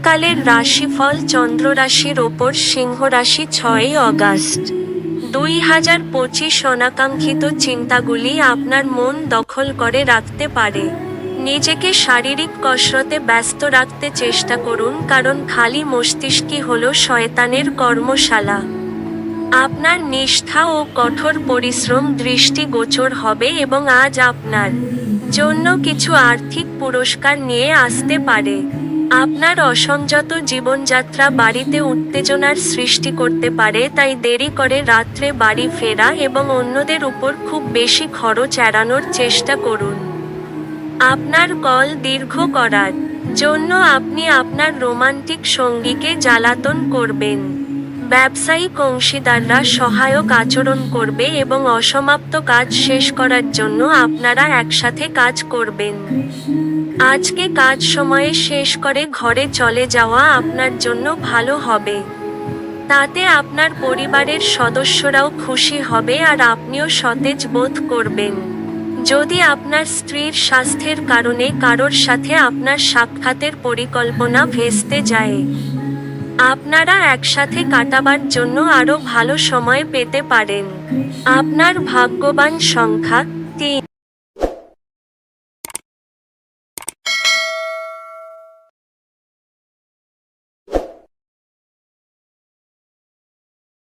শরৎকালের রাশিফল চন্দ্র রাশির ওপর সিংহ রাশি ছয়ই অগাস্ট। দুই হাজার পঁচিশ অনাকাঙ্ক্ষিত চিন্তাগুলি আপনার মন দখল করে রাখতে পারে। নিজেকে শারীরিক কসরতে ব্যস্ত রাখতে চেষ্টা করুন, কারণ খালি মস্তিষ্কই হল শয়তানের কর্মশালা। আপনার নিষ্ঠা ও কঠোর পরিশ্রম দৃষ্টিগোচর হবে এবং আজ আপনার জন্য কিছু আর্থিক পুরস্কার নিয়ে আসতে পারে। আপনার অসংযত জীবনযাত্রা বাড়িতে উত্তেজনার সৃষ্টি করতে পারে, তাই দেরি করে রাত্রে বাড়ি ফেরা এবং অন্যদের উপর খুব বেশি খরচ এড়ানোর চেষ্টা করুন। আপনার কল দীর্ঘ করার জন্য আপনি আপনার রোমান্টিক সঙ্গীকে জ্বালাতন করবেন। ব্যবসায়িক অংশীদাররা সহায়ক আচরণ করবে এবং অসমাপ্ত কাজ শেষ করার জন্য আপনারা একসাথে কাজ করবেন। আজকে কাজ সময়ে শেষ করে ঘরে চলে যাওয়া আপনার জন্য ভালো হবে। তাতে আপনার পরিবারের সদস্যরাও খুশি হবে আর আপনিও সতেজ বোধ করবেন। যদি আপনার স্ত্রীর স্বাস্থ্যের কারণে কারোর সাথে আপনার সাক্ষাতের পরিকল্পনা ভেস্তে যায় আপনারা একসাথে কাটাবার জন্য আরও ভালো সময় পেতে পারেন। আপনার ভাগ্যবান সংখ্যা